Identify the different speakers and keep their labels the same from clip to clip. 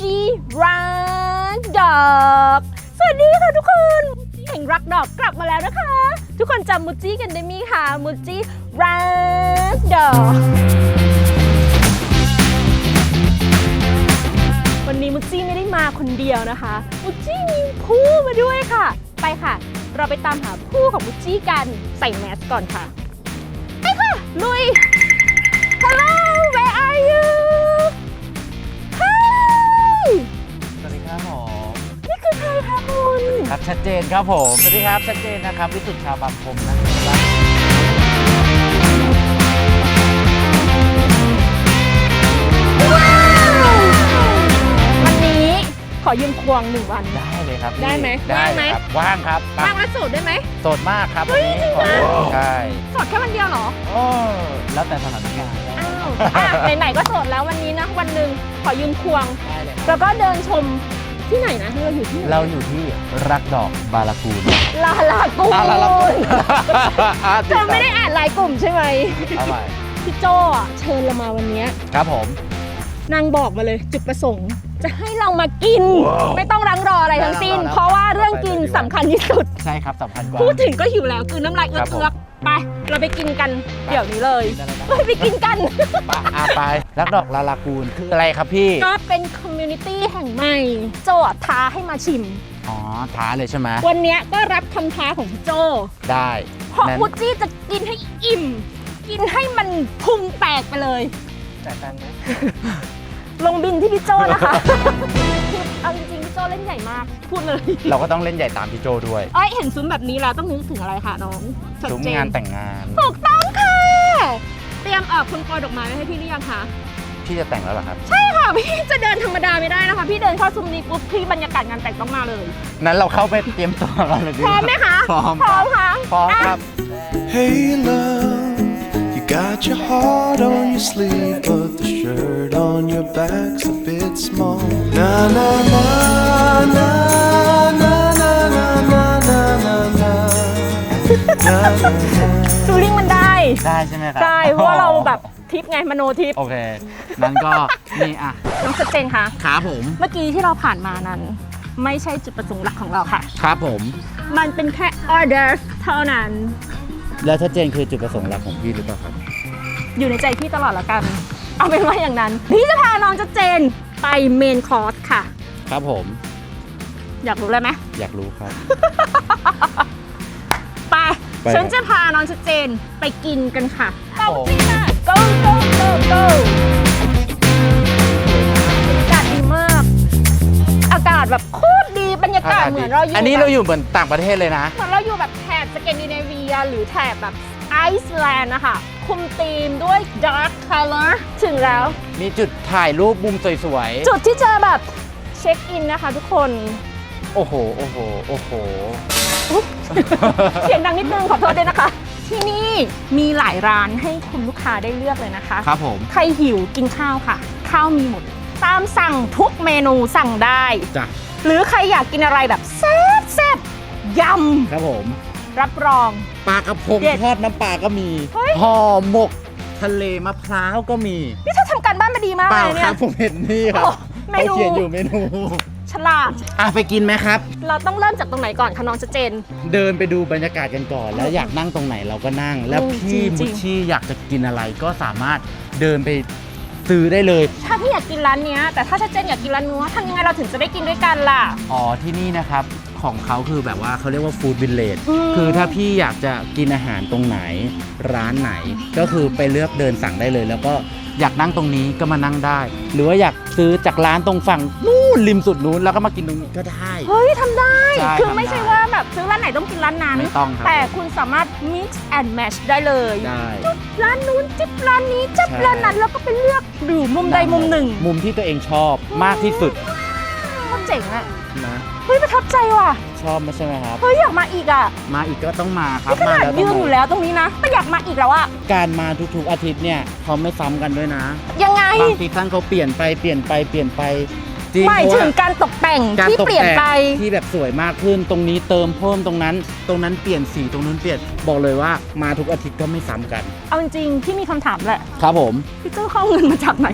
Speaker 1: จิรักดอกสวัสดีค่ะทุกคนมูจิแห่งรักดอกกลับมาแล้วนะคะ ทุกคนจำมูจิกันได้ไหมคะมูจิรักดอกวันนี้มูจิไม่ได้มาคนเดียวนะคะมูจิมีผู้มาด้วยค่ะ ไปค่ะ เราไปตามหาผู้ของมูจิกันใส่แมสก่อนค่ะไปค่ะลุย Hello where are you
Speaker 2: ครับผม
Speaker 1: นี่คือใครคะคุณ
Speaker 2: ครับชัดเจนครับผมสวัสดีครับชัดเจนนะครับวิสุทธิ์ชาวบางคมนะครับ
Speaker 1: ว้าววันนี้ขอยืมควงหนึ่งวัน
Speaker 2: ได้เลยครับพี่
Speaker 1: ได้ไหม
Speaker 2: ได้
Speaker 1: ว่างไหม
Speaker 2: เลยครับว่างครับ
Speaker 1: ว่างและโสดได้ไหม
Speaker 2: โสดมากครับ
Speaker 1: เฮ้ย
Speaker 2: วันนี้
Speaker 1: จริงเหรอ
Speaker 2: ขอใช่
Speaker 1: โสดแค่วันเดียวเหรอ
Speaker 2: โอ้แล้วแต่สถานการณ์
Speaker 1: อ้าวอะ ไหนๆก็โสดแล้ววันนี้นะวันหนึ่งขอยืมควง
Speaker 2: ได้เลยครับ
Speaker 1: แล้วก็เดินชม ที่ไหนนะเราอยู่ที่ไหน
Speaker 2: เราอยู่ที่รักดอกบาลากูล
Speaker 1: ลาลากู
Speaker 2: อะลาลากูล
Speaker 1: เธอไม่ได้อ่านไลน์กลุ่มใช่ไหม
Speaker 2: เอาไป
Speaker 1: พี่โจอะเชิญเรามาวันเนี้ย
Speaker 2: ครับผม
Speaker 1: นางบอกมาเลยจุดประสงค์ จะให้เรามากินไม่ต้องรังรออะไรทั้งสิ้นเพราะว่าเรื่องกินสำคัญที่สุด
Speaker 2: ใช่ครับสำคัญกว่า
Speaker 1: พูดถึงก็หิวแล้วคือน้ำลายเอื
Speaker 2: ครับผม
Speaker 1: อกๆ ไป เราไปกินกันเดี๋ยวนี้เลย
Speaker 2: กินอะไรนะ
Speaker 1: ไปไปกินกัน
Speaker 2: ไปอะไปรักดอกลาลากูลคืออะไรครับพี่
Speaker 1: ก็เป็นคอมมูนิตี้แห่งใหม่โจอะท้าให้มาชิม
Speaker 2: อ๋อท้าเลยใช่ไหม
Speaker 1: วันเนี้ยก็รับคำท้าของพี่โจ
Speaker 2: ได้
Speaker 1: เพราะ
Speaker 2: นั้น
Speaker 1: พุจี้จะกินให้อิ่ม กินให้มันพุงแตกไปเลย
Speaker 2: จ่ายตังค์ไหม
Speaker 1: ลงบินที่พี่โจนะคะคือเอาจริงๆพี่โจเล่นใหญ่มาก พูดเลย
Speaker 2: เราก็ต้องเล่นใหญ่ตามพี่โจด้วย
Speaker 1: เอ้ยเห็นซุ้มแบบนี้แล้วต้องนึกถึงอะไรคะน้องชัด
Speaker 2: ซุ้ม
Speaker 1: เจ
Speaker 2: งานแต่งงาน
Speaker 1: ถูกต้องค่ะ เตรียมเออกคุณโปรยดอกไม้ไว้ให้พี่หรือยังคะ
Speaker 2: พี่จะแต่งแล้วเหรอครับ
Speaker 1: ใช่ค่ะ พี่จะเดินธรรมดาไม่ได้นะคะ พี่เดินเข้าซุ้มนี้ปุ๊บพี่บรรยากาศงานแต่งต้องมาเลย
Speaker 2: นั้นเราเข้าไปเตรียมตัวกันเลยดี
Speaker 1: พร้อมไหมคะ
Speaker 2: พร้อม
Speaker 1: พร้อมค่ะ
Speaker 2: พร้อมครับ
Speaker 3: Hey love, you got your heart on your sleeve, but the shirt on your back's a bit small. Na na na na na na na na na na na. Na na na.
Speaker 1: ดูลิงก์มันได้
Speaker 2: ได้ใช่ไหมครับ
Speaker 1: ใช่เพราะว่าเราแบบทิปไงมโนทิป
Speaker 2: โอเคนั้นก็ นี่อะ
Speaker 1: น้องชัดเจนค่ะ
Speaker 2: ขาผม
Speaker 1: เมื่อกี้ที่เราผ่านมานั้น ไม่ใช่จุดประสงค์หลักของเราค่ะ
Speaker 2: ครับผม
Speaker 1: มันเป็นแค่ออเดอร์เท่านั้น
Speaker 2: แล้วชัดเจนคือจุดประสงค์หลักของพี่หรือเปล่าครับ
Speaker 1: อยู่ในใจพี่ตลอดละกัน เอาเป็นว่าอย่างนั้น พี่จะพาน้องชัดเจนไปเมนคอร์สค่ะ
Speaker 2: ครับผม
Speaker 1: อยากรู้เลยไหม
Speaker 2: อยากรู้ครับ
Speaker 1: ไป
Speaker 2: ไป
Speaker 1: ฉันจะพาน้องชัดเจนไปกินกันค่ะ
Speaker 2: ครับผม
Speaker 1: go go go go อากาศดีมาก อากาศแบบโคต รดีบรรยากาศเหมือนเราอยู่
Speaker 2: อันนี้
Speaker 1: แบบ
Speaker 2: เราอยู่เหมือนต่างประเทศเลยนะ
Speaker 1: เหมือนเราอยู่แบบแถบสแกนดิเนเวีย หรือแถบแบบไอซ์แลนด์นะคะคุมธีมด้วย dark color ถึงแล้ว
Speaker 2: มีจุดถ่ายรูปมุมสวย
Speaker 1: จุดที่จะแบบเช็คอินนะคะทุกคน
Speaker 2: ๆโอ้โห โอ้โห โอ้โห
Speaker 1: อุ๊ยเสียงดังนิดนึงขอโทษด้วยนะคะ ที่นี่มีหลายร้านให้คุณลูกค้าได้เลือกเลยนะคะ
Speaker 2: ครับผม
Speaker 1: ใครหิวกินข้าวค่ะ ข้าวมีหมด ตามสั่งทุกเมนูสั่งได้
Speaker 2: จ้ะ
Speaker 1: หรือใครอยากกินอะไรแบบแซ่บแซ่บย
Speaker 2: ครับผมำ
Speaker 1: รับรอง
Speaker 2: ปลากระพง
Speaker 1: เด็ด
Speaker 2: ทอดน้ำปลาก็มี
Speaker 1: เฮ้ย
Speaker 2: ห่อหมก ทะเลมะพร้าวก็มี
Speaker 1: นี่เธอทำการบ้านมาดีมาก
Speaker 2: เป
Speaker 1: เล
Speaker 2: ล่าย
Speaker 1: เนี่
Speaker 2: ครั
Speaker 1: ย
Speaker 2: บผมเห็นนี่ครับ
Speaker 1: โอ้เมนู
Speaker 2: เขาเขียนอยู่เมนู
Speaker 1: ฉลาด
Speaker 2: อะไปกินไหมครับ
Speaker 1: เราต้องเริ่มจากตรงไหนก่อนคะน้องจะเจน
Speaker 2: เดินไปดูบรรยากาศกันก่อน แล้วอยากนั่งตรงไหนเราก็นั่ง แล้ว
Speaker 1: อืม
Speaker 2: พี่
Speaker 1: จริ
Speaker 2: มุ
Speaker 1: ง
Speaker 2: ช
Speaker 1: ๆ
Speaker 2: ชี่อยากจะกินอะไรก็สามารถเดินไป ซื้อได้เลย
Speaker 1: ถ้าพี่อยากกินร้านเนี้ยแต่ถ้าจะเจนอยากกินร้านนู้นทำยังไงเราถึงจะได้กินด้วยกันล่ะ
Speaker 2: อ๋อที่นี่นะครับของเขาคือแบบว่าเขาเรียกว่าฟู้ดวิลเลจ
Speaker 1: อืม
Speaker 2: คือถ้าพี่อยากจะกินอาหารตรงไหนร้านไหน ก็คือไปเลือกเดินสั่งได้เลย แล้วก็อยากนั่งตรงนี้ก็มานั่งได้ หรือว่าอยากซื้อจากร้านตรงฝั่งนู่นริมสุดนู้นแล้วก็มากินตรงนี้ก็ได้
Speaker 1: เฮ้ยทำได้
Speaker 2: ใช่
Speaker 1: คือ
Speaker 2: ทำได้
Speaker 1: ไม่ใช่ว่าแบบซื้อร้านไหนต้องกินร้านนั้น
Speaker 2: ไม่ต้องครับ
Speaker 1: แต่คุณสามารถ mix and match ได้เลย
Speaker 2: ได้
Speaker 1: ร้านนู้นจิบร้านนี้จิบ
Speaker 2: ใช่
Speaker 1: ร้านนั้นแล้วก็ไปเลือก ดูมุมใดมุมหนึ่ง
Speaker 2: มุมที่ตัวเองชอบมากที่สุด
Speaker 1: โคตรเจ๋งอะ
Speaker 2: นะ
Speaker 1: เฮ้ยประทับใจว่ะ
Speaker 2: ชอบไม่ใช่ไหมครับ
Speaker 1: เฮ้ยอยากมาอีกอะ
Speaker 2: มาอีกก็ต้องมาครับ
Speaker 1: นี่ขนาด
Speaker 2: มา
Speaker 1: ยืน
Speaker 2: ต้ง
Speaker 1: อยู่แล้วตรงนี้นะก็อยากมาอีกแล้วอะ
Speaker 2: การมาทุกๆอาทิตย์เนี่ยเขาไม่ซ้ำกันด้วยนะ
Speaker 1: ยังไง
Speaker 2: บางซีซั่นเขาเปลี่ยนไปเปลี่ยนไปเปลี่ยนไป จริง
Speaker 1: หมาย
Speaker 2: เพ
Speaker 1: ถึ
Speaker 2: ราะ
Speaker 1: ง
Speaker 2: ว่า
Speaker 1: การตกแต่ง
Speaker 2: การ
Speaker 1: ที่
Speaker 2: ตก
Speaker 1: เปลี่ยน
Speaker 2: แต่ง
Speaker 1: ไป
Speaker 2: ที่แบบสวยมากขึ้นตรงนี้เติมเพิ่มตรงนั้น ตรงนั้นเปลี่ยนสีตรงนู้นเปลี่ยนบอกเลยว่ามาทุกอาทิตย์ก็ไม่ซ้ำกัน
Speaker 1: เอาจริงๆที่มีคำถามแหละ
Speaker 2: ครับผม
Speaker 1: พี่เจ้าเข้าเงินมาจากไหน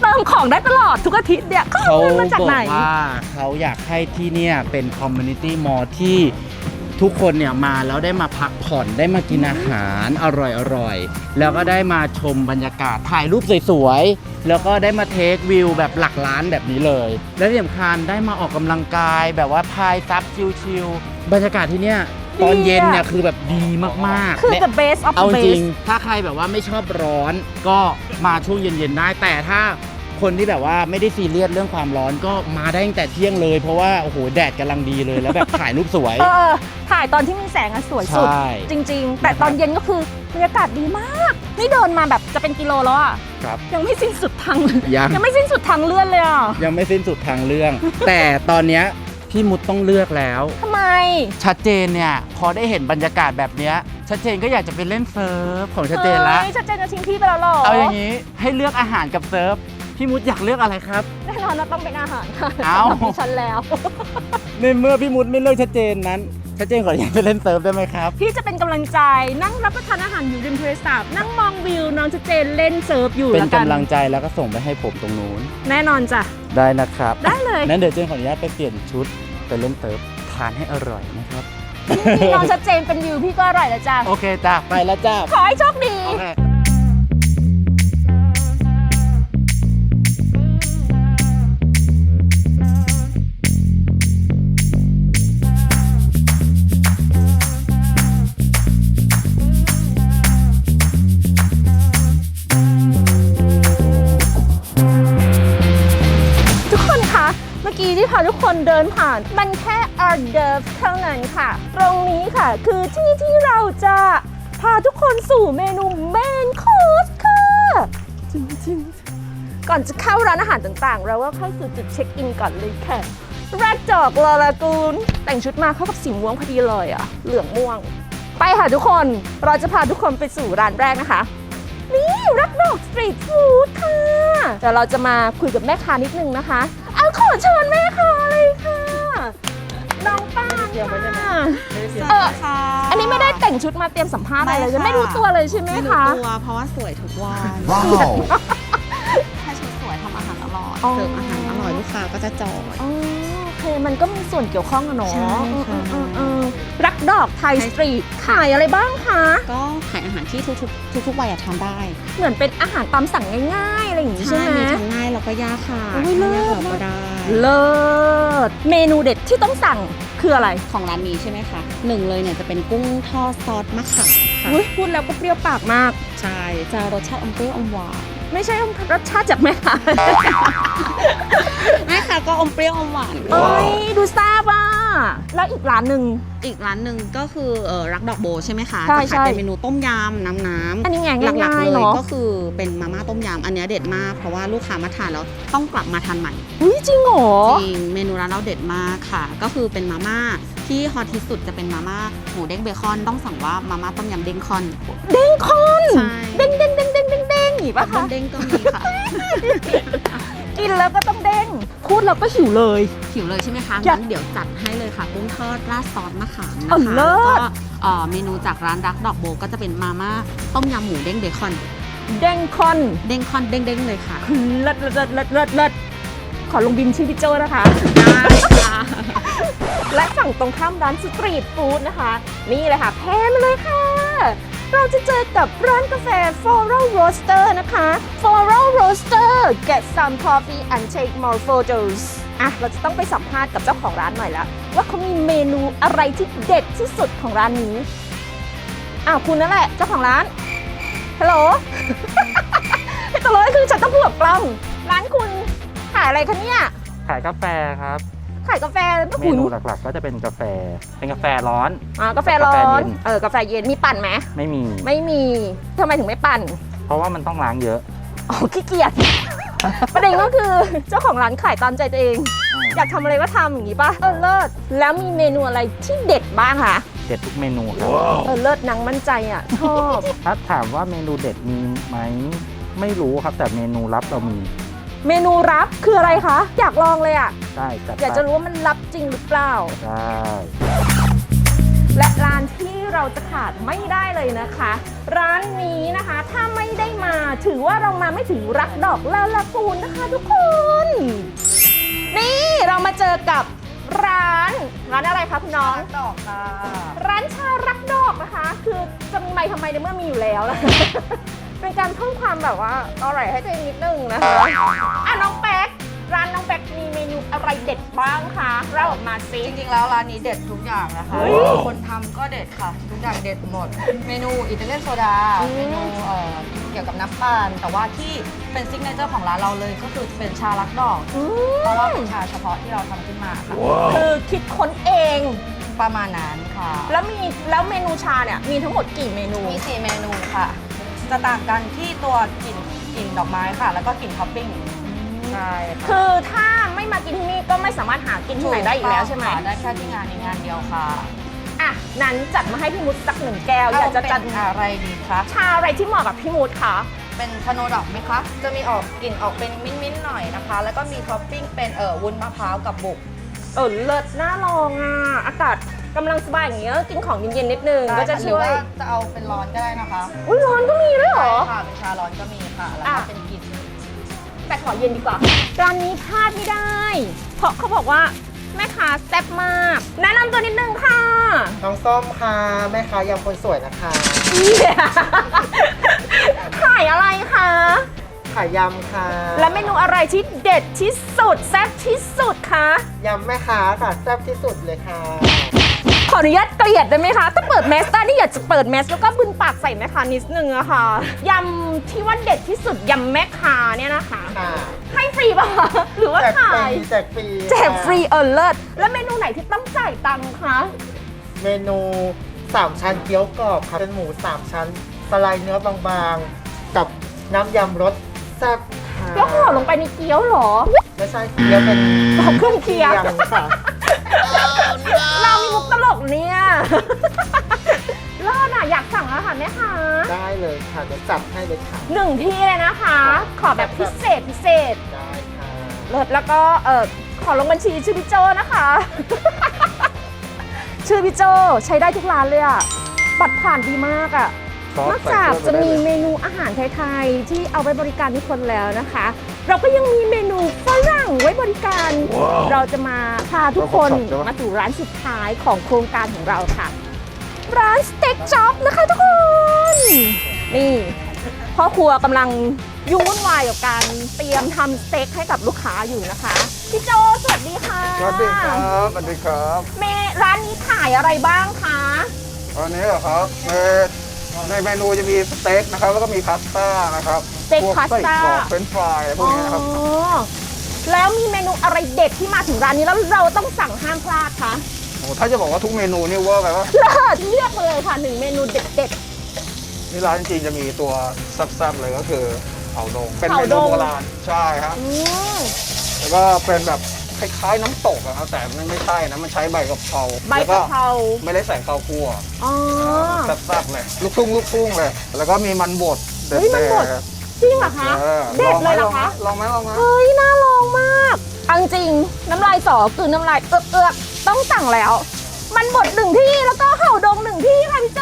Speaker 1: เติสั่งของได้ตลอดทุกอาทิตย์เนี่ยเขา
Speaker 2: เขา
Speaker 1: เอาเงินมาจาก
Speaker 2: บอ
Speaker 1: ไหน
Speaker 2: กว่าเขาอยากให้ที่เนี่ยเป็นคอมมูนิตี้มอลที่ ทุกคนเนี่ยมาแล้วได้มาพักผ่อนได้มากินอาหารอร่อยๆแล้วก็ได้มาชมบรรยากาศถ่ายรูปสวยๆแล้วก็ได้มาเทควิวแบบหลักล้านแบบนี้เลย และที่สำคัญได้มาออกกำลังกายแบบว่าพายซับชิลๆบรรยากาศที่เนี่ยตอนเย็นเนี่ยคือแบบดีมากๆ
Speaker 1: คือ
Speaker 2: และ
Speaker 1: the best of
Speaker 2: เอา
Speaker 1: the
Speaker 2: จริง
Speaker 1: best
Speaker 2: ถ้าใครแบบว่าไม่ชอบร้อนก็มาช่วงเย็นๆได้ แต่ถ้าคนที่แบบว่าไม่ได้ซีเรียสเรื่องความร้อนก็มาได้ตั้งแต่เที่ยงเลย เพราะว่าโอ้โหแดดกำลังดีเลยแล้วแบบถ่ายรูปสวย
Speaker 1: เออ ถ่ายตอนที่มีแสงอะสวยสุด
Speaker 2: ใช่
Speaker 1: จริง ๆ แต่ตอนเย็นก็คือบรรยากาศดีมาก นี่เดินมาแบบจะเป็นกิโลแล้วอะ
Speaker 2: ครับ
Speaker 1: ยังไม่สิ้นสุดทาง
Speaker 2: ยัง
Speaker 1: ยังไม่สิ้นสุดทางเลื่อนเลยอะ
Speaker 2: ยังไม่สิ้นสุดทางเรื่อง แต่ตอนเนี้ยพี่มุดต้องเลือกแล้ว
Speaker 1: ทำไม
Speaker 2: ชัดเจนเนี่ยพอได้เห็นบรรยากาศแบบเนี้ยชัดเจนก็อยากจะไปเล่นเซิร์ฟของชัดเจนละ
Speaker 1: ฮ้ยชัดเจนจะทิ้งพี่ไปแล้วเหรอ
Speaker 2: เอาอย่างนี้ให้เลือกอาหารกับเซิร์ฟพี่มุดอยากเลือกอะไรครับ
Speaker 1: แน่นอนว่าต้องเป็นอาหารค่ะ
Speaker 2: เอ้า
Speaker 1: สำหรับดิฉันแล้ว
Speaker 2: ในเมื่อพี่มุดไม่เลือกชัดเจนนั้น ชัดเจนขออนุญาตไปเล่นเซิร์ฟได้ไหมครับ
Speaker 1: พี่จะเป็นกำลังใจนั่งรับประทานอาหารอยู่ริมทะเลสาบนั่งมองวิวน้องชัดเจนเล่นเซิร์ฟอยู่
Speaker 2: เป็น
Speaker 1: แล้วกัน
Speaker 2: กำลังใจแล้วก็ส่งไปให้ผมตรงนู้น
Speaker 1: แน่นอนจ้ะ
Speaker 2: ได้นะครับ
Speaker 1: ได้เลย
Speaker 2: นั้นเดี๋ยวเจนขออนุญาตไปเปลี่ยนชุดไปเล่นเซิร์ฟทานให้อร่อยนะครับ
Speaker 1: พี่น้องชัดเจนเป็นวิวพี่ก็อร่อยแล้วจ้ะ
Speaker 2: โอเคจ้าไปแล้วจ้า
Speaker 1: ขอให้โชคดี
Speaker 2: โอเค
Speaker 1: คนเดินผ่าน มันแค่อ r ร์เดิร์ฟเท่านั้นค่ะ ตรงนี้ค่ะคือที่ที่เราจะพาทุกคนสู่เมนูเมนคอร์สค่ะจริงๆ ก่อนจะเข้าร้านอาหารต่างๆ เราก็เข้าสู่จุดเช็คอินก่อนเลยค่ะรัดจอกลาลากูนแต่งชุดมาเข้ากับสีม่วงพอดีเลยอะเหลืองม่วง ไปค่ะทุกคนเราจะพาทุกคนไปสู่ร้านแรกนะคะ นี่รักดอกสตรีทฟู้ดค่ะเดี๋ยวเราจะมาคุยกับแม่ค้านิดนึงนะคะ เอาขอเชิญแม่ค่ะ น้องป้านค่ะเออ
Speaker 4: ค่ะ
Speaker 1: อันนี้ไม่ได้แต่งชุดมาเตรียมสัมภาษณ์อะไรเลย
Speaker 4: ไม่ค่ะ
Speaker 1: ไม่รู้ตัวเลยใช่ไหม
Speaker 4: ไม่รู้
Speaker 1: คะ
Speaker 4: ตัวเพราะว่าสวยทุกวัน
Speaker 3: Wow.
Speaker 4: ถ้าชุดสวยทำอาหารอร่อย
Speaker 1: อ๋อ
Speaker 4: เสิร์ฟอาหารอร่อยลูกค้าก็จะจอย
Speaker 1: อ๋อโอเคมันก็มีส่วนเกี่ยวข้องอะเนาะ
Speaker 4: ใช่ค่ะ
Speaker 1: เออเออเออรักดอกไทยสตรีทขายอะไรบ้างคะ
Speaker 4: ก็ขายอาหารที่ทุกๆทุกๆวัยอะทานได้
Speaker 1: เหมือนเป็นอาหารตามสั่งง่ายๆอะไรอย่างนี้ใช่ไหม
Speaker 4: มีทั้งง่ายแล้วก็ยากค่ะ
Speaker 1: อุ๊ยเลิศ
Speaker 4: ยากเราก็ได้
Speaker 1: เลิศเมนูเด็ดที่ต้องสั่งคืออะไร
Speaker 4: ของร้านนี้ใช่ไหมคะหนึ่งเลยเนี่ยจะเป็นกุ้งทอดซอสมะขามค่ะ
Speaker 1: อุ๊ยพูดแล้วก็เปรี้ยวปากมาก
Speaker 4: ใช่จะรสชาติอมเปรี้ยวอมหวาน
Speaker 1: ไม่ใช่รสชาติจากแม่ค้า
Speaker 4: แม่ค่ะก็อมเปรี้ยวอมหวาน
Speaker 1: เอ้ยดูทราบอะแล้วอีกร้านหนึ่ง
Speaker 4: อีกร้านหนึ่งก็คือเออรักดอกโบใช่ไหมคะ
Speaker 1: ใช่
Speaker 4: จะ
Speaker 1: ใช่
Speaker 4: ขายเป็นเมนูต้มยำน้ำน้ำ
Speaker 1: อันนี้ไง
Speaker 4: หลั
Speaker 1: ง่ากย
Speaker 4: ๆ
Speaker 1: ๆ
Speaker 4: เลย
Speaker 1: เนาะ
Speaker 4: ก็คือเป็นมาม่าต้มยำอันเนี้ยเด็ดมาก เพราะว่าลูกค้ามาทานแล้วต้องกลับมาทานใหม่
Speaker 1: อุ้ยจริงเหรอ
Speaker 4: จริงเมนูร้านเราเด็ดมากค่ะ ก็คือเป็นมาม่าที่ฮอตที่สุดจะเป็นมาม่าหมูเด้งเบคอนต้องสั่งว่ามาม่าต้มยำเด้งคอน
Speaker 1: เด้งคอน
Speaker 4: ใช่
Speaker 1: เด้งเด้งเด้ง เด้งเด้งเด้งอย่างงี้
Speaker 4: ปลา
Speaker 1: ปะคะ
Speaker 4: เด้งก็มีค่ะ
Speaker 1: กินแล้วก็ต้องเด้งพูดแล้วก็หิวเลย
Speaker 4: หิวเลยใช่ไหมคะ
Speaker 1: อยาก
Speaker 4: งั้นเดี๋ยวจัดให้เลยค่ะกุ้งทอดราดซอสมะขามนะ
Speaker 1: อ๋อ
Speaker 4: คะ
Speaker 1: เลิ
Speaker 4: แล้ว
Speaker 1: ศ
Speaker 4: ก็เอ่อเมนูจากร้านรักดอกโบก็จะเป็นมาม่าต้มยำหมูเด้งเบคอน
Speaker 1: เด้งคอน
Speaker 4: เด้งคอนเด้งเด้งๆเลยค่ะ
Speaker 1: เลิศเลิศเลิศเลิศเลิศขอลงบินชื่อพี่โจนะคะ
Speaker 4: ได้ค่ะ
Speaker 1: และฝั่งตรงข้ามร้านสตรีทฟู้ดนะคะ นี่เลยค่ะแพนมาเลยค่ะ เราจะเจอกับร้านกาแฟ Floral Roaster นะคะ Floral Roaster get some coffee and take more photos อะ เราจะต้องไปสัมภาษณ์กับเจ้าของร้านหน่อยล้วว่าเขามีเมนูอะไรที่เด็ดที่สุดของร้านนี้อ้าวคุณนั่นแหละ เจ้าของร้าน ฮัลโหล ตลงก็คือฉันต้องพูดกับกล้อง ร้านคุณขายอะไรคะเนี่ย
Speaker 5: ขายกาแฟครับ
Speaker 1: ขายกาแฟแล้วก็
Speaker 5: เม
Speaker 1: หุน
Speaker 5: นูหลักๆ ก็จะเป็นกาแฟ เป็นกาแฟร้อน
Speaker 1: อ่ากาแฟร้อกา
Speaker 5: แฟเย็
Speaker 1: น
Speaker 5: น
Speaker 1: เออกาแฟเย็นมีปั่นไหม
Speaker 5: ไม่มี
Speaker 1: ไม่มีทำไมถึงไม่ปั่น
Speaker 5: เพราะว่ามันต้องล้างเยอะ
Speaker 1: อ๋อขี้เกียจ ประเด็นก็คือเจ้าของร้านขายตามใจตัวเอง อยากทำอะไรก็ทำอย่างนี้ป่ะเออเลิศแล้วมีเมนูอะไรที่เด็ดบ้างคะ
Speaker 5: เด็ดทุกเมนูครับ
Speaker 1: เออเลิศนางมั่นใจอะชอบ
Speaker 5: ถ้าถามว่าเมนูเด็ดมีไหม ไม่รู้ครับแต่เมนูลับเรามี
Speaker 1: เมนูรับคืออะไรคะ อยากลองเลยอะ
Speaker 5: ได้จัด
Speaker 1: อยาก
Speaker 5: ไป
Speaker 1: จะรู้ว่ามันรับจริงหรือเปล่า
Speaker 5: ได้
Speaker 1: และร้านที่เราจะขาดไม่ได้เลยนะคะ ร้านนี้นะคะ ถ้าไม่ได้มา ถือว่าเรามาไม่ถึงรักดอกลาลากูนนะคะทุกคน นี่เรามาเจอกับร้าน ร้านอะไรคะคุณน้อง
Speaker 4: ดอกค่ะ
Speaker 1: ร้านชารักดอกนะคะ คือจะมีไมค์ทำไมในเมื่อมีอยู่แล้วนะ เป็นการเพิ่มความแบบว่าอร่อยให้ตัวเองนิดนึงนะคะอะน้องแป๊กร้านน้องแป๊กมีเมนูอะไรเด็ดบ้างคะเล่าออกมาซิ
Speaker 4: จริงๆ แล้วร้านนี้เด็ดทุกอย่างนะคะ
Speaker 1: เฮ้ย
Speaker 4: คนทำก็เด็ดค่ะ ทุกอย่างเด็ดหมด เมนูอิตาเลียนโซดา
Speaker 1: อืม
Speaker 4: เมนูเอ่อเกี่ยวกับน้ำปั่นแต่ว่าที่เป็นซิกเนเจอร์ของร้านเราเลยก็คือเป็นชาลักดอก
Speaker 1: อื
Speaker 4: เพราะว่าเป็
Speaker 1: ม
Speaker 4: นชาเฉพาะที่เราทำขึ้นมาค่ะ
Speaker 1: คือคิดค้นเอง
Speaker 4: ประมาณนั้นค่ะ
Speaker 1: แล้วมีแล้วเมนูชาเนี่ยมีทั้งหมดกี่เมนู
Speaker 4: มี 4 เมนูค่ะ จะต่างกันที่ตัวกลิ่นกลิ่นดอกไม้ค่ะ แล้วก็กลิ่นท็อปปิ้งใช่ค่ะ
Speaker 1: คือถ้าไม่มากินที่นี่ก็ไม่สามารถหากินที่ไหนได้อีกแล้วใช่ไหม
Speaker 4: ค่ะได้แค่ที่งานนี้งานเดียวค่ะ
Speaker 1: อะนั้นจัดมาให้พี่มุดสักหนึ่งแก้วอยากจะจัด
Speaker 4: เป็นอะไรดีคะ
Speaker 1: ชาอะไรที่เหมาะกับพี่มุดคะ
Speaker 4: เป็นชาโนดอกไหมคะ จะมีออกกลิ่นออกเป็นมิ้นท์ๆหน่อยนะคะ แล้วก็มีท็อปปิ้งเป็นเอ่อวุ้นมะพร้าวกับบุก
Speaker 1: เออเลิศน่าลองอะอากาศ กำลังสบายอย่างเงี้ยกินของเย็นๆนิดนึงก็จะ
Speaker 4: หรื
Speaker 1: ช่วย
Speaker 4: ว่าจะเอาเป็นร้อนก็ได้นะคะ
Speaker 1: อุ้ยร้อนก็มีด้วยเหรอ
Speaker 4: ใช่ค่ะเป็นชาร้อนก็มีค่ะ แล้ว
Speaker 1: อะ
Speaker 4: ก็เป็นกลิ่น
Speaker 1: แต่ขอเย็นดีกว่าร้านนี้พลาดไม่ได้ เพราะเขาบอกว่าแม่ค้าแซ่บมาก แนะนำตัวนิดนึงค่ะ
Speaker 6: น้องส้มค่ะแม่ค้ายำคนสวยนะคะ
Speaker 1: ขายอะไรคะ
Speaker 6: ขายยำค่ะ
Speaker 1: และเมนูอะไรที่เด็ดที่สุดแซ่บที่สุดคะ
Speaker 6: ยำแม่ค้าค่ะแซ่บที่สุดเลยค่ะ
Speaker 1: ข ออนุญาตเกลียดได้ไหมคะ ถ้าเปิดแมสได้นี่อยากจะเปิดแมสแล้วก็บึนปากใส่แม่ค้านิดนึงอะค่ะยำที่ว่าเด็ดที่สุดยำแม่ค้าเนี่ยนะคะ
Speaker 6: ค่ะ
Speaker 1: ให้ฟรีป่ะคะหรือว่า
Speaker 6: แจกฟ
Speaker 1: ขาย
Speaker 6: รีแจกฟรี
Speaker 1: แจกฟรี
Speaker 6: ค่ะ
Speaker 1: เออเลิศแล้วเมนูไหนที่ต้องจ่ายตังค์คะ
Speaker 6: เมนูสามชั้นเกี๊ยวกรอบค่ะเป็นหมูสามชั้นสไลด์เนื้อบางๆ กับน้ำยำรสแซ่บค่ะ
Speaker 1: แล้วห่อลงไปในเกี๊ยวเหรอ
Speaker 6: ไม่ใช่เกี๊ยวเป็น
Speaker 1: เอาเครื่องเคียง
Speaker 6: ค่ะ
Speaker 1: เรามีมุกตลกเนี่ยเลิศอะอยากสั่งอาหารไหมคะ
Speaker 6: ได้เลยค่ะเดี๋ยวจัดให้เลยค่ะ
Speaker 1: หนึ่งที่เลยนะคะ ขอแบบพิเศษพิเศษ
Speaker 6: ได้ค่ะ
Speaker 1: เลิศแล้วก็เออขอลงบัญชีชื่อพี่โจนะคะ ชื่อพี่โจใช้ได้ทุกร้านเลยอะบัตรผ่านดีมากอะนอกจากจะมีเมนูอาหารไทยๆที่เอาไว้บริการทุกคนแล้วนะคะ เราก็ยังมีเมนูฝรั่งไว้บริการ เราจะมาพาทุกคนมาสู่ร้านสุดท้ายของโครงการของเราค่ะ ร้านสเต็กจ็อบนะคะทุกคน นี่พ่อครัวกำลังยุ่งวุ่นวายกับการเตรียมทำสเต็กให้กับลูกค้าอยู่นะคะพี่โจสวัสดีค่ะ
Speaker 7: สวัสดีครับสวัสดีครับ
Speaker 1: เมร้านนี้ขายอะไรบ้างคะ
Speaker 7: วันนี้เหรอครับในในเมนูจะมีสเต็กนะครับ แล้วก็มีพาสต้านะครับ
Speaker 1: สเต็ก
Speaker 7: พว
Speaker 1: พาสต้า
Speaker 7: ไส้กรอกเฟรนช์ฟรายอะไรพวกนี้นะครับ
Speaker 1: อ๋อแล้วมีเมนูอะไรเด็ดที่มาถึงร้านนี้แล้วเราต้องสั่งห้ามพลาดคะ
Speaker 7: โอ้ถ้าจะบอกว่าทุกเมนูนี่เวอร์ไปว่า
Speaker 1: เลิศเลือกมาเลยค่ะหนึ่งเมนูเด็ด
Speaker 7: นี่ร้านจริงๆจะมีตัวแซ่บๆเลยก็คือเผาดง เป็นเม
Speaker 1: เผาด
Speaker 7: นู
Speaker 1: ง
Speaker 7: โบราณใช่ครับ
Speaker 1: ๆอืม
Speaker 7: แล้วก็เป็นแบบคล้ายๆน้ำตกอะครับแต่มันไม่ใช่นะมันใช้ใบกะเพรา
Speaker 1: ใบ
Speaker 7: แล้ว
Speaker 1: กะเพรา
Speaker 7: ไม่ได้ใส่ข้าวคั่ว
Speaker 1: อ๋อ
Speaker 7: แซ่บๆเลยลูกทุ่งลูกทุ่งเลย แล้วก็มีมันบดเด็
Speaker 1: เฮ้ยมันบด
Speaker 7: ด
Speaker 1: จริงเหรอคะ
Speaker 7: ๆออ
Speaker 1: เด็ดเลยเหรอคะ
Speaker 7: ลองไหมลองไหมลองไหม
Speaker 1: เฮ้ยน่าลองมากเอาจริงๆน้ำลายสอคือน้ำลายเอือกเอือกๆต้องสั่งแล้ว มันบดหนึ่งที่แล้วก็เห่าดงหนึ่งที่ค่ะพี่โจ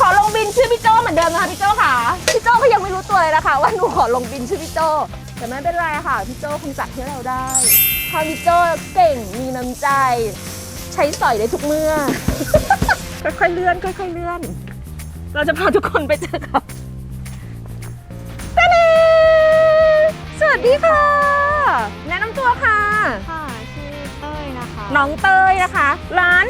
Speaker 1: ขอลงบินชื่อพี่โจเหมือนเดิมนะคะพี่โจค่ะพี่โจก็ยังไม่รู้ตัวเลยนะคะ ว่าหนูขอลงบินชื่อพี่โจแต่ไม่เป็นไรค่ะพี่โจคงจัดให้เราได้เพราะพี่โจเก่งมีน้ำใจ ใช้สอยได้ทุกเมื่อค่อยๆเลื่อนค่อยๆเลื่อน เราจะพาทุกคนไปเจอกับ ดีค่ะ แนะนำตัวค่ะ
Speaker 8: ค่ะชื่อเต้ยนะคะ
Speaker 1: น้องเตยนะคะ ร้าน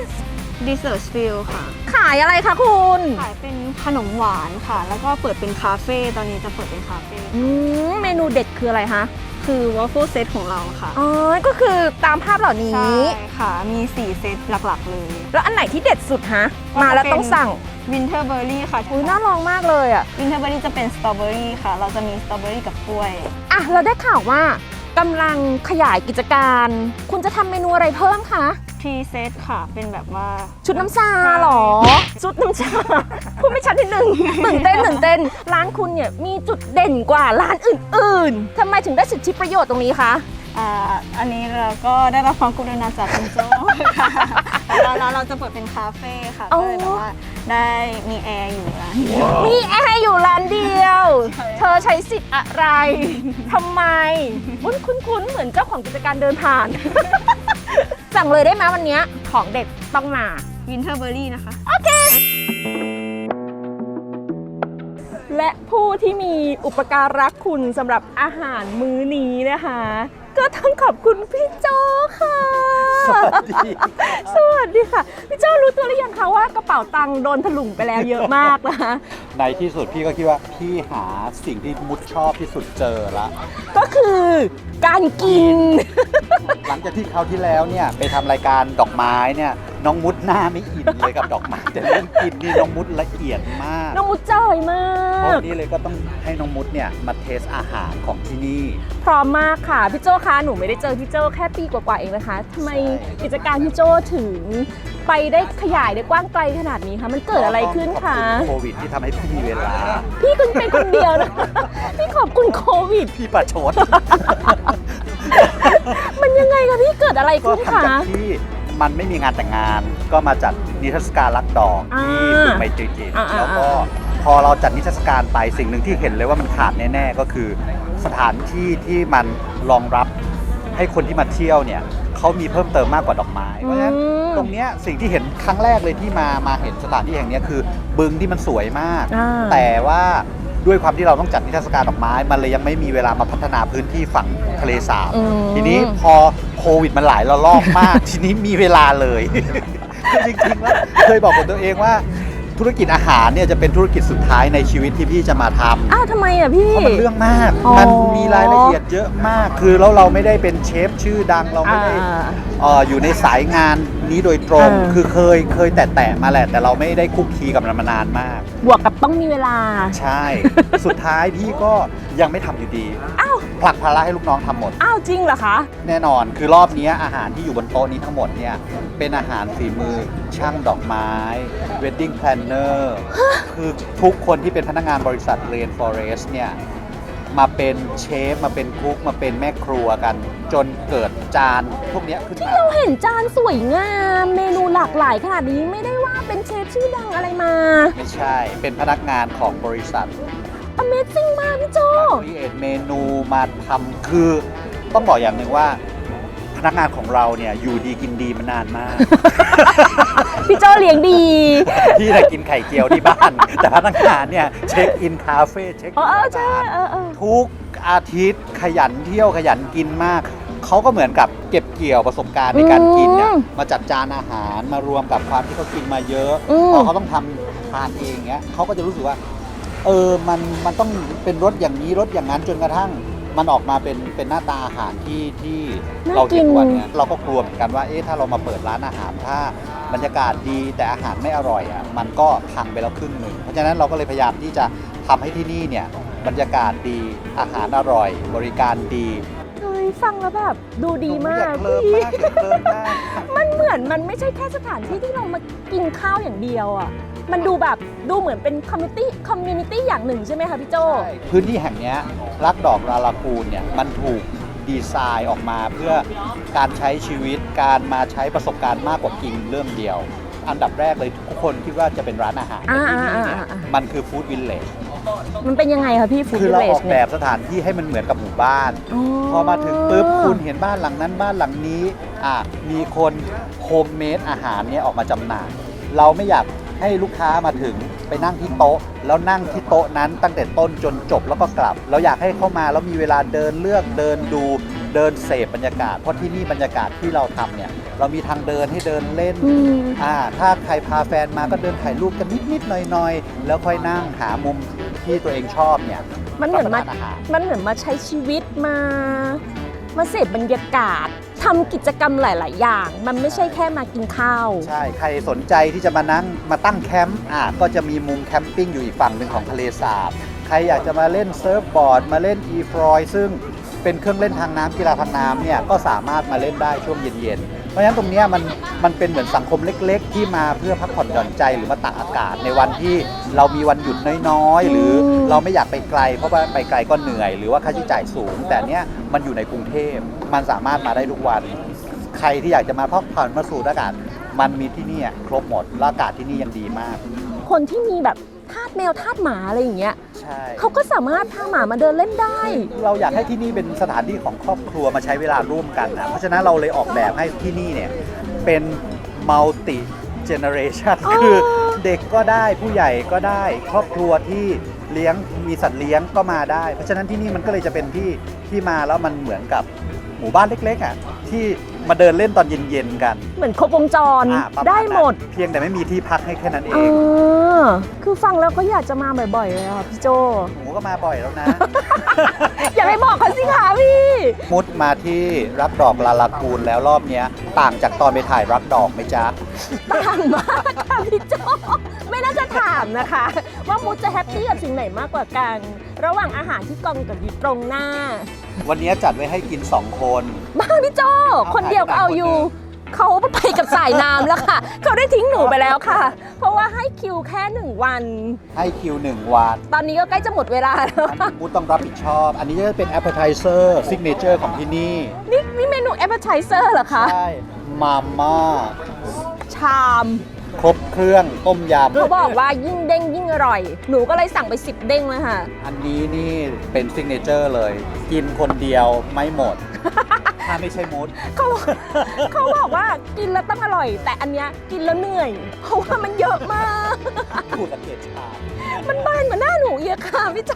Speaker 8: ดีเซอร์สฟิลค่ะ
Speaker 1: ขายอะไรคะคุณ
Speaker 8: ขายเป็นขนมหวานค่ะ แล้วก็เปิดเป็นคาเฟ่ตอนนี้จะเปิดเป็นคาเฟ่
Speaker 1: อืมเมนูเด็ดคืออะไรคะ
Speaker 8: คือวอฟเฟิลเซตของเราค่ะ
Speaker 1: อ๋อก็คือตามภาพเหล่านี้
Speaker 8: ใช่ค่ะ มี 4 เซตหลักๆเลย
Speaker 1: แล้วอันไหนที่เด็ดสุดฮะ
Speaker 8: ก็จะ
Speaker 1: มาแล้ว
Speaker 8: เป็น
Speaker 1: ต้องสั่ง
Speaker 8: วินเทอร์เบอร์รี่ค่ะ
Speaker 1: อุ้ยน่าลองมากเลยอะ
Speaker 8: วินเทอร์เบอร์รี่จะเป็นสตรอเบอรี่ค่ะ เราจะมีสตรอเบอรี่กับกล้วย
Speaker 1: อะ เราได้ข่าวว่ากำลังขยายกิจการ คุณจะทำเมนูอะไรเพิ่มคะ
Speaker 8: ทรีเซตค่ะ เป็นแบบว่า
Speaker 1: ชุดน้ำชาเหรอ ชุดน้ำชา พูดไม่ชัดนิดนึงตื่นเต้นตื่นเต้น ร้านคุณเนี่ยมีจุดเด่นกว่าร้านอื่นๆทำไมถึงได้สิทธิประโยชน์ตรงนี้คะ
Speaker 8: อ่าอันนี้เราก็ได้รับความกรุณาจากคุณโจ้ค่ะแล้วแล้วเราจะเปิดเป็นคาเฟ่ค่ะ
Speaker 1: อ๋อ
Speaker 8: ก็เลยแบบว่า ได้มีแอร์อยู่ร้านเดียว
Speaker 1: มีแอร์อยู่ร้านเดียว เธอใช้สิทธิ์อะไรทำไมคุ้นคุ้นๆเหมือนเจ้าของกิจการเดินผ่าน สั่งเลยได้ไหมวันเนี้ยของเด็ดต้องมา
Speaker 8: วินเทอร์เบอรี่นะคะ
Speaker 1: และผู้ที่มีอุปการะคุณสำหรับอาหารมื้อนี้นะคะ ก็ต้องขอบคุณพี่โจค่ะ
Speaker 9: สวัสดี
Speaker 1: สวัสดีค่ะ พี่โจรู้ตัวหรือยังคะว่ากระเป๋าตังค์โดนถลุงไปแล้วเยอะมากนะคะ
Speaker 9: ในที่สุดพี่ก็คิดว่าพี่หาสิ่งที่มุดชอบที่สุดเจอละ
Speaker 1: ก็คือการกิน
Speaker 9: หลังจากที่คราวที่แล้วเนี่ยไปทำรายการดอกไม้เนี่ย น้องมุดหน้าไม่อินเลยกับดอกไม้แต่เรื่องกินนี่น้องมุดละเอียดมาก
Speaker 1: น้องมุดจอยมา
Speaker 9: เพราะ
Speaker 1: ก
Speaker 9: วันนี้เลยก็ต้องให้น้องมุดเนี่ยมาเทสอาหารของที่นี่
Speaker 1: พร้อมมากค่ะ พี่โจคะหนูไม่ได้เจอพี่โจแค่ปีกว่าๆเองนะคะทำไมกิจการพี่โจถึงไปได้ขยายได้กว้างไกลขนาดนี้คะมันเกิดอะไรขึ้นคะ
Speaker 9: ขอบณโควิดที่ทำให้พี่มีเวลา
Speaker 1: พี่เพิ่งเป็นคนเดียวนะ พี่ขอบคุณโควิด
Speaker 9: พี่ประชด
Speaker 1: มันยังไงคะพี่เกิดอะไร
Speaker 9: ก็
Speaker 1: ขึ้น
Speaker 9: ทำ
Speaker 1: คะ
Speaker 9: จากที่ มันไม่มีงานแต่งงาน ก็มาจัดนิทรรศการรักดอกที่
Speaker 1: อ่า
Speaker 9: บึงไมตรีจิต
Speaker 1: อ่าอ่า
Speaker 9: แล้วก็พอเราจัดนิทรรศการไปสิ่งหนึ่งที่เห็นเลยว่ามันขาดแน่ๆก็คือสถานที่ที่มันรองรับให้คนที่มาเที่ยวเนี่ยเขามีเพิ่มเติมมากกว่าดอกไม้เพราะฉะนั้น
Speaker 1: อืม
Speaker 9: ตรงเนี้ยสิ่งที่เห็นครั้งแรกเลยที่มามาเห็นสถานที่แห่งเนี้ยคือบึงที่มันสวยมาก
Speaker 1: อ่า
Speaker 9: แต่ว่าด้วยความที่เราต้องจัดนิทรรศการดอกไม้ มันเลยยังไม่มีเวลามาพัฒนาพื้นที่ฝั่งทะเลสาบ
Speaker 1: อืม
Speaker 9: ทีนี้พอโควิดมันหลายระลอกมาก ทีนี้มีเวลาเลยคือจริงๆแล้วเคยบอกกับตัวเองว่าธุรกิจอาหารเนี่ยจะเป็นธุรกิจสุดท้ายในชีวิตที่พี่จะมาทำ
Speaker 1: อ้าวทำไมอะพี่
Speaker 9: เพราะมันเรื่องมาก
Speaker 1: อ๋อ
Speaker 9: มันมีรายละเอียดเยอะมาก คือแล้วเราไม่ได้เป็นเชฟชื่อดัง เราไม่ได้
Speaker 1: อ่า
Speaker 9: เอ่ออยู่ในสายงานนี้โดยตรง
Speaker 1: อ่า
Speaker 9: คือเคยเคยแตะๆมาแหละ แต่เราไม่ได้คุกคีกับมันมานานมาก
Speaker 1: บวกกับต้องมีเวลา
Speaker 9: ใช่ สุดท้ายพี่ก็ยังไม่ทำอยู่ดี
Speaker 1: อ้าว
Speaker 9: ผลักภาระให้ลูกน้องทำหมด
Speaker 1: อ้าวจริงเหรอคะ
Speaker 9: แน่นอนคือรอบนี้อาหารที่อยู่บนโต๊ะนี้ทั้งหมดเนี่ยเป็นอาหารฝีมือช่างดอกไม้ wedding planner คือทุกคนที่เป็นพนักงานบริษัท Rain Forest เนี่ยมาเป็นเชฟ มาเป็นคุกมาเป็นแม่ครัวกัน จนเกิดจานพวกเนี้ยขึ้นมา
Speaker 1: เราเห็นจานสวยงาม เมนูหลากหลายขนาดนี้ไม่ได้ว่าเป็นเชฟชื่อดังอะไรมา
Speaker 9: ไม่ใช่เป็นพนักงานของบริษัท
Speaker 1: Amazing มากพี่โจ
Speaker 9: ครีเอทเมนูมาทำคือต้องบอกอย่างหนึ่งว่า พนักงานของเราเนี่ยอยู่ดีกินดีมานานมาก
Speaker 1: พี่โจเลี้ยงดี
Speaker 9: พี่น่ะกินไข่เจียวที่บ้าน แต่พนักงานเนี่ยเช็คอินคาเฟ่เช็ค
Speaker 1: เอ
Speaker 9: อิ
Speaker 1: อนเออใช่
Speaker 9: ร้าน
Speaker 1: เออเออ
Speaker 9: ทุกอาทิตย์ขยันเที่ยวขยันกินมาก เขาก็เหมือนกับเก็บเกี่ยวประสบการณ์ในการกินเนี่ย
Speaker 1: อืม
Speaker 9: มาจัดจานอาหารมารวมกับความที่เขากินมาเยอะ
Speaker 1: อืม
Speaker 9: พอเขาต้องทำทานเองเนี้ยเขาก็จะรู้สึกว่า เออมันมันต้องเป็นรสอย่างนี้รสอย่างนั้นจนกระทั่ง มันออกมาเป็นเป็นหน้าตาอาหารที่ที่
Speaker 1: น่า
Speaker 9: เราเห็น
Speaker 1: กิน
Speaker 9: วันเนี้ยเราก็กลัวเหมือนกันว่าเอ๊ะถ้าเรามาเปิดร้านอาหารถ้าบรรยากาศดีแต่อาหารไม่อร่อยอะมันก็พังไปแล้วครึ่งหนึ่งเพราะฉะนั้นเราก็เลยพยายามที่จะทำให้ที่นี่เนี่ยบรรยากาศดีอาหารอร่อย บริการดี
Speaker 1: เฮ้ยฟังแล้วแบบดูดีมา
Speaker 9: อยากกเลิมมากอยากเลิมมาก
Speaker 1: มันเหมือนมันไม่ใช่แค่สถานที่ที่เรามากินข้าวอย่างเดียวอะ มันดูแบบดูเหมือนเป็นคอมมิตี้คอมมูนิตี้อย่างหนึ่งใช่ไหมคะพี่โจ
Speaker 9: พื้นที่แห่งเนี้ยรักดอกราลากูนเนี่ยมันถูกดีไซน์ออกมาเพื่อการใช้ชีวิตการมาใช้ประสบการณ์มากกว่ากินเรื่องเดียว อันดับแรกเลยทุกคนคิดว่าจะเป็นร้านอาหารแต่
Speaker 1: อ่า
Speaker 9: ที่นี่เนี่ย
Speaker 1: อ่าอ่าอ่า
Speaker 9: มันคือฟู้ดวิลเลจ
Speaker 1: มันเป็นยังไงคะพี่ฟู้ด
Speaker 9: คือ
Speaker 1: วิล
Speaker 9: เรา
Speaker 1: เล
Speaker 9: อ
Speaker 1: จ
Speaker 9: อกแบ
Speaker 1: เนี่ย
Speaker 9: บสถานที่ให้มันเหมือนกับหมู่บ้าน พอมาถึงปุ๊บคุณเห็นบ้านหลังนั้นบ้านหลังนี้อะมีคนโฮมเมดอาหารเนี่ยออกมาจำหน่าย เราไม่อยาก ให้ลูกค้ามาถึงไปนั่งที่โต๊ะ แล้วนั่งที่โต๊ะนั้นตั้งแต่ต้นจนจบแล้วก็กลับ เราอยากให้เข้ามาแล้วมีเวลาเดินเลือกเดินดูเดินเสพบรรยากาศ เพราะที่นี่บรรยากาศที่เราทำเนี่ยเรามีทางเดินให้เดินเล่น
Speaker 1: อืม
Speaker 9: อ่าถ้าใครพาแฟนมาก็เดินถ่ายรูปกันนิดๆหน่อยๆ แล้วค่อยนั่งหามุมที่ตัวเองชอบเนี่ย
Speaker 1: มันเหมือนมา
Speaker 9: รับประทอาหาร
Speaker 1: มันเหมือนมาใช้ชีวิตมา มาเสพบรรยากาศ ทำกิจกรรมหลาย ๆ อย่าง มันไม่ใช่แค่มากินข้าว
Speaker 9: ใช่ ใครสนใจที่จะมานั่งมาตั้งแคมป์อะก็จะมีมุมแคมปิ้งอยู่อีกฝั่งหนึ่งของทะเลสาบ ใครอยากจะมาเล่นเซิร์ฟบอร์ด มาเล่นอีฟรอยซึ่งเป็นเครื่องเล่นทางน้ำกีฬาทางน้ำเนี่ยก็สามารถมาเล่นได้ช่วงเย็นๆ เพราะฉะนั้นตรงเนี้ยมันมันเป็นเหมือนสังคมเล็ก ๆ ที่มาเพื่อพักผ่อนหย่อนใจหรือมาตากอากาศในวันที่เรามีวันหยุดน้อยๆ หรือ
Speaker 1: ม
Speaker 9: เราไม่อยากไปไกล เพราะว่าไปไกลก็เหนื่อย หรือว่าค่าใช้จ่ายสูง แต่เนี้ยมันอยู่ในกรุงเทพมันสามารถมาได้ทุกวัน ใครที่อยากจะมาพักผ่อนมาสูดอากาศ มันมีที่นี่อะครบหมดแล้วอากาศที่นี่ยังดีมาก
Speaker 1: คนที่มีแบบทาสแมวทาสหมาอะไรอย่างเงี้ย
Speaker 9: ใช่
Speaker 1: เขาก็สามารถพาหมามาเดินเล่นได้
Speaker 9: เราอยากให้ที่นี่เป็นสถานที่ของครอบครัวมาใช้เวลาร่วมกันนะเพราะฉะนั้นเราเลยออกแบบให้ที่นี่เนี่ยเป็นมัลติเจเนเรชัน
Speaker 1: อ๋อ
Speaker 9: คือเด็กก็ได้ผู้ใหญ่ก็ได้ ครอบครัวที่เลี้ยงมีสัตว์เลี้ยงก็มาได้ เพราะฉะนั้นที่นี่มันก็เลยจะเป็นที่ที่มาแล้วมันเหมือนกับหมู่บ้านเล็กๆอะที่มาเดินเล่นตอนเย็นๆกัน
Speaker 1: เหมือนครบวงจร
Speaker 9: อะประาณ
Speaker 1: ได้หมด
Speaker 9: นั้นเพียงแต่ไม่มีที่พักให้แค่นั้นเอ
Speaker 1: เองอ คือฟังแล้วก็อยากจะมาบ่อยๆเลยค่ะพี่โจ
Speaker 9: หนูก็มาบ่อยแล้วนะ
Speaker 1: อย่าไปบอกเขาสิคะพี่
Speaker 9: มุดมาที่รักดอกลาลากูนแล้วรอบเนี้ย ต่างจากตอนไปถ่ายรักดอกไหมจ๊ะ
Speaker 1: ต่างมากค่ะพี่โจ ไม่น่าจะถามนะคะ ว่ามุดจะแฮปปี้กับสิ่งไหนมากกว่ากัน ระหว่างอาหารที่กองกับอยู่ตรงหน้า
Speaker 9: วันนี้จัดไว้ให้กิน 2 คน
Speaker 1: บ้าพี่โจ คนเดียวก็เอาอยู่ เขาไปกับสายน้ำแล้วค่ะ เขาได้ทิ้งหนูไปแล้วค่ะ เพราะว่าให้คิวแค่หนึ่งวัน
Speaker 9: ให้คิว1วัน
Speaker 1: ตอนนี้ก็ใกล้จะหมดเวลาแล้ว
Speaker 9: อันนี้มุดต้องรับผิดชอบ อันนี้จะเป็น appetizer signature ของที่นี่
Speaker 1: นี่นี่เมนู appetizer เหรอคะ
Speaker 9: ใช่ มาม่า
Speaker 1: ชาม
Speaker 9: ครบเครื่องต้มย
Speaker 1: เขาบอกว่ายิ่งเด้งยิ่งอร่อย หนูก็เลยสั่งไป10เด้งเลยค่ะำ
Speaker 9: อันนี้นี่เป็น signature เลย กินคนเดียวไม่หมด ถ้าไม่ใช่มุด
Speaker 1: เขาเขาบอกว่ากินแล้วต้องอร่อย แต่อันเนี้ยกินแล้วเหนื่อย เพราะว่ามันเยอะมาก
Speaker 9: พูดสังเกตชา
Speaker 1: มันบานกว่าหน้าหนูเยอะค่ะพี่โจ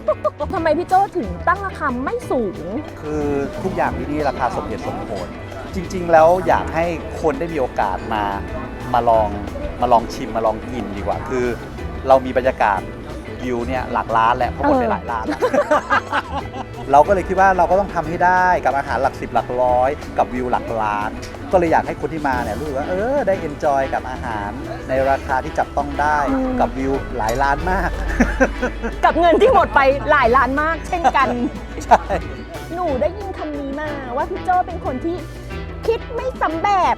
Speaker 1: ทำไมพี่โจถึงตั้งราคาไม่สูง
Speaker 9: คือทุกอย่างที่นี่ราคาสมเหตุสมผล จริง ๆ แล้วอยากให้คนได้มีโอกาสมามาลองมาลองชิมมาลองกินดีกว่า คือ เรามีบรรยากาศ วิวเนี่ยหลักล้านแหละเพราะหมดไปหลายล้านแล้วเราก็เลยคิดว่าเราก็ต้องทำให้ได้กับอาหารหลักสิบหลักร้อย กับวิวหลักล้าน ก็เลยอยากให้คนที่มาเนี่ยรู้สึกว่าเออได้เอนจอยกับอาหารในราคาที่จับต้องได้
Speaker 1: อืม
Speaker 9: กับวิวหลายล้านมาก
Speaker 1: กับเงินที่หมดไปหลายล้านมาก เช่นกัน
Speaker 9: ใช่
Speaker 1: หนูได้ยินคำนี้มาว่าพี่โจเป็นคนที่คิดไม่สำแบบ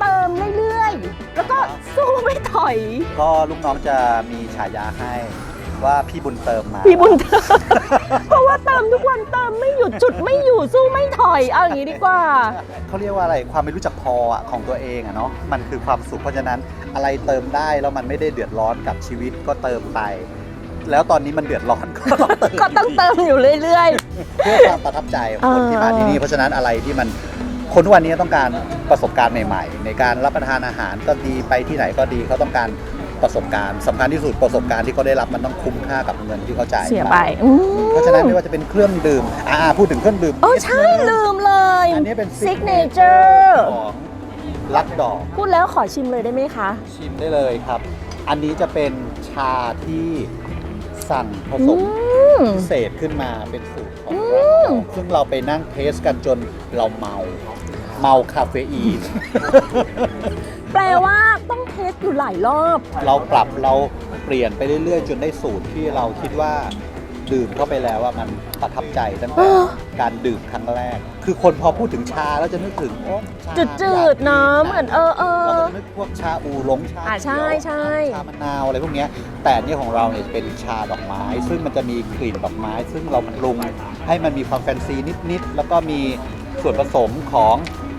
Speaker 1: เติมเรื่อยๆ แล้วก็สู้ไม่ถอย
Speaker 9: ก็ลูกน้องจะมีฉายาให้ ว่าพี่บุญเติมมา
Speaker 1: พี่บุญเติม เพราะว่าเติมทุกวันเติมไม่หยุดจุดไม่อยู่สู้ไม่ถอยเอาอย่างนี้ดีกว่า
Speaker 9: เขาเรียกว่าอะไรความไม่รู้จักพออะของตัวเองอะเนาะมันคือความสุขเพราะฉะนั้นอะไรเติมได้แล้วมันไม่ได้เดือดร้อนกับชีวิตก็เติมไป แล้วตอนนี้มันเดือดร้อนก็ต้องเติม
Speaker 1: ก็ต้องเติมอยู่เรื่อย
Speaker 9: เพื่อความประทับใจของคน
Speaker 1: เออ
Speaker 9: ที่มาที่นี่เพราะฉะนั้นอะไรที่มันคนทุกวันนี้ต้องการประสบการณ์ใหม่ ๆ ในการรับประทานอาหารก็ดีไปที่ไหนก็ดีเขาต้องการ ประสบการณ์สำคัญที่สุดประสบการณ์ที่เขาได้รับมันต้องคุ้มค่ากับเงินที่เขาจ่าย
Speaker 1: ๆเสียไปอืม
Speaker 9: เพราะฉะนั้นไม่ว่าจะเป็นเครื่องดื่มอ่าพูดถึงเครื่องดื่ม
Speaker 1: เออใช่ลืมเลย
Speaker 9: อันนี้เป็น
Speaker 1: signature
Speaker 9: ของลักดอก
Speaker 1: พูดแล้วขอชิมเลยได้ไหมคะ
Speaker 9: ชิมได้เลยครับ อันนี้จะเป็นชาที่สั่งผสม
Speaker 1: อืม
Speaker 9: พิเศษขึ้นมาเป็นสูตรของรักดอกซึ่งเราไปนั่งเทสกันจนเราเมา เมาคาเฟอีน
Speaker 1: แปลว่าต้องเท สอยู่หลายรอบ
Speaker 9: เราปรับเราเปลี่ยนไปเรื่อยๆ จนได้สูตรที่เราคิดว่าดื่มเข้าไปแล้วว่ามันประทับใจตั้งแต่
Speaker 1: เออ
Speaker 9: การดื่มครั้งแรก คือคนพอพูดถึงชาแล้วจะนึกถึงโอ้ชา
Speaker 1: จืดๆเนอะเหมือนเออเออ
Speaker 9: เราก็จะนึกพวกชาอูหลงชา
Speaker 1: อ่าใช่
Speaker 9: เขียว
Speaker 1: ใช่
Speaker 9: ชามะนาวอะไรพวกเนี้ยแต่อันนี่ของเราเนี่ยเป็นชาดอกไม้ ซึ่งมันจะมีกลิ่นดอกไม้ ซึ่งเราปรุงให้มันมีความแฟนซีนิดๆแล้วก็มีส่วนผสมของอา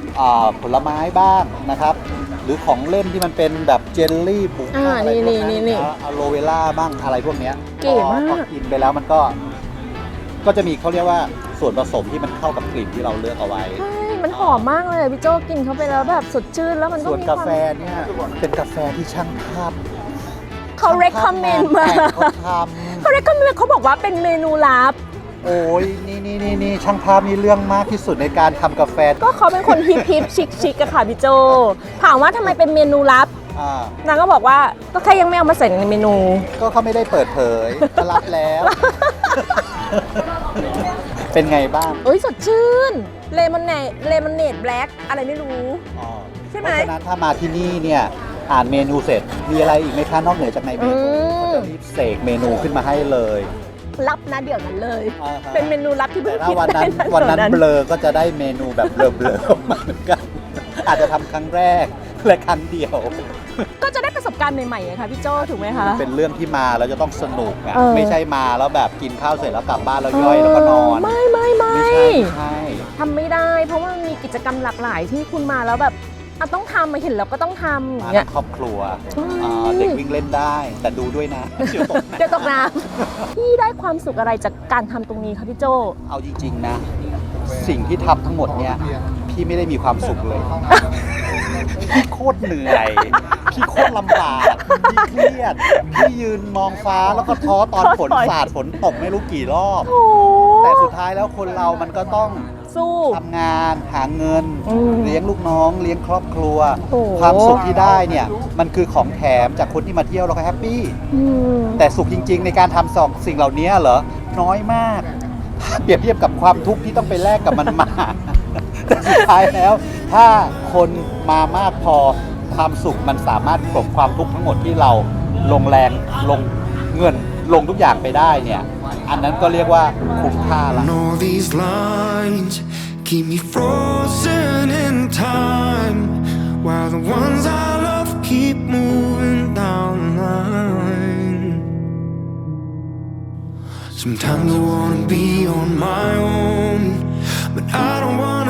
Speaker 9: ผลไม้บ้างนะครับ หรือของเล่นที่มันเป็นแบบเจลลี่บุก
Speaker 1: อ่า
Speaker 9: อะไรพวก
Speaker 1: นี่นี่นี่
Speaker 9: อะโลเวล่าบ้างอะไรพวกเนี้ย
Speaker 1: เก๋มาก
Speaker 9: พอกินไปแล้วมันก็ ก็จะมีเขาเรียกว่าส่วนผสมที่มันเข้ากับกลิ่นที่เราเลือกเอาไว้
Speaker 1: ใช่มันหอมมากเลยพี่โจกินเข้าไปแล้วแบบสดชื่นแล้วมันก็
Speaker 9: ส่วน
Speaker 1: มี
Speaker 9: กา
Speaker 1: ความ
Speaker 9: แฟเนี่ยเป็นกาแฟที่ช่างภาพ
Speaker 1: เขา recommend มา
Speaker 9: เขาท
Speaker 1: เขา recommend เขาบอกว่าเป็นเมนูลับำ
Speaker 9: โอ้ยนี่นี่นี่นี่ช่างภาพนี่เรื่องมากที่สุดในการทำกาแฟ
Speaker 1: ก็เขาเป็นคนฮิปฮิปชิคชิคอะค่ะพี่โจ ถามว่าทำไมเป็นเมนูลับ
Speaker 9: อ่านา
Speaker 1: งก็บอกว่าก็แค่ยังไม่เอามาใส่ในเมนู
Speaker 9: ก็เขาไม่ได้เปิดเผยเขารับแล้ว เป็นไงบ้าง
Speaker 1: เอ้ยสดชื่น เลมอนเนตเลมอนเนตแบล็กอะไรไม่รู้
Speaker 9: อ๋อ
Speaker 1: ใช่ไหม
Speaker 9: เพราะฉะนั้นถ้ามาที่นี่เนี่ยอ่านเมนูเสร็จมีอะไรอีกไหมคะนอกเหนือจากในเมนู
Speaker 1: อืม
Speaker 9: เขาจะรีบเสกเมนูขึ้นมาให้เลย
Speaker 1: รับนะเดี๋ยวนั้นเลย
Speaker 9: อ่าฮะ
Speaker 1: เป็นเมนูลับที่เพิ่
Speaker 9: แต่
Speaker 1: ง
Speaker 9: ถ้า
Speaker 1: คิด
Speaker 9: วัน
Speaker 1: ได้
Speaker 9: นั้น
Speaker 1: นะ
Speaker 9: วันนั้น
Speaker 1: ดี๋ย
Speaker 9: เบลอก็จะได้เมนูแบบเบลอๆออกมาเหมือนกัน อาจจะทำครั้งแรกและครั้งเดียว
Speaker 1: ก็จะได้ประสบการณ์ใหม่ๆอะค่ะพี่โจถูกไหมคะ
Speaker 9: เป็นเรื่องที่มาแล้วจะต้องสนุกอะ
Speaker 1: เออ
Speaker 9: ไม่ใช่มาแล้วแบบกินข้าวเสร็จแล้วกลับบ้านแล้วย่อยแล้วก็นอน
Speaker 1: ไม่ไม่ไม่
Speaker 9: ไม่ใช่ไม่ใช่
Speaker 1: ทำไม่ได้ เพราะว่ามันมีกิจกรรมหลากหลายที่คุณมาแล้วแบบ อะต้องทำมาเห็นแล้วก็ต้องทำอย่าง
Speaker 9: มา
Speaker 1: เงี้ย
Speaker 9: ทั้งครอบครัว
Speaker 1: อืม
Speaker 9: อ่าเด็กวิ่งเล่นได้ แต่ดูด้วยนะเดี๋ยวตกนะ
Speaker 1: เดี๋ยวตกน้ำ พี่ได้ความสุขอะไรจากการทำตรงนี้คะพี่โจ
Speaker 9: เอาจริงๆนะ สิ่งที่ทำทั้งหมดเนี่ย พี่ไม่ได้มีความสุขเลย พี่โคตรเหนื่อย พี่โคตรลำบาก พี่เครียด พี่ยืนมองฟ้าแล้วก็ท้อตอนฝน
Speaker 1: ท้อถอย
Speaker 9: สาดฝนตกไม่รู้กี่รอบ
Speaker 1: โอ้
Speaker 9: แต่สุดท้ายแล้วคนเรามันก็ต้อง
Speaker 1: สู้
Speaker 9: ทำงานหาเงิน
Speaker 1: อืม
Speaker 9: เลี้ยงลูกน้อง เลี้ยงครอบครัว
Speaker 1: โอ้
Speaker 9: ความสุขที่ได้เนี่ยมันคือของแถมจากคนที่มาเที่ยวเราก็แฮปปี้
Speaker 1: อืม
Speaker 9: แต่สุขจริง ๆ ในการทำสองสิ่งเหล่านี้เหรอ น้อยมากถ้าเปรียบเทียบกับความทุกข์ที่ต้องไปแลกกับมันมา แต่สุดท้ายแล้ว ถ้าคนมามากพอความสุขมันสามารถกลบความทุกข์ทั้งหมดที่เราลงแรงลงเงิน ลงทุกอย่างไปได้เนี่ย อันนั้นก็เรียกว่าคุ้มค่าละ
Speaker 3: keep me frozen in time while the ones I love keep moving down the line. Sometimes I wanna be on my own, but I don't wanna